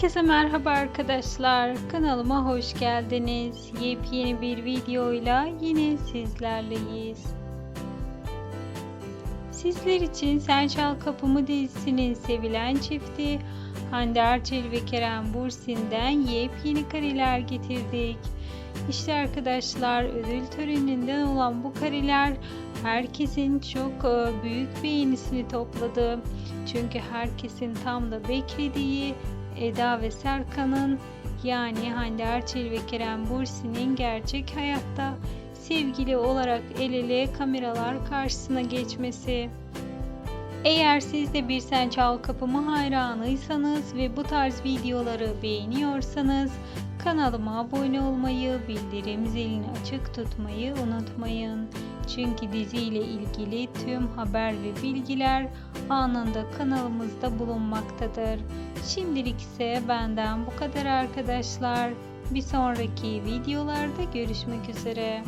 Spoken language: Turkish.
Herkese merhaba arkadaşlar. Kanalıma hoş geldiniz. Yepyeni bir videoyla yine sizlerleyiz. Sizler için Sen Çal Kapımı dizisinin sevilen çifti Hande Erçel ve Kerem Bursin'den yepyeni kareler getirdik. İşte arkadaşlar ödül töreninden olan bu kareler herkesin çok e, büyük beğenisini topladı. Çünkü herkesin tam da beklediği Eda ve Serkan'ın yani Hande Erçel ve Kerem Bursi'nin gerçek hayatta sevgili olarak el ele kameralar karşısına geçmesi. Eğer siz de bir Sen Çal Kapımı hayranıysanız ve bu tarz videoları beğeniyorsanız kanalıma abone olmayı, bildirim zilini açık tutmayı unutmayın. Çünkü diziyle ilgili tüm haber ve bilgiler anında kanalımızda bulunmaktadır. Şimdilik ise benden bu kadar arkadaşlar. Bir sonraki videolarda görüşmek üzere.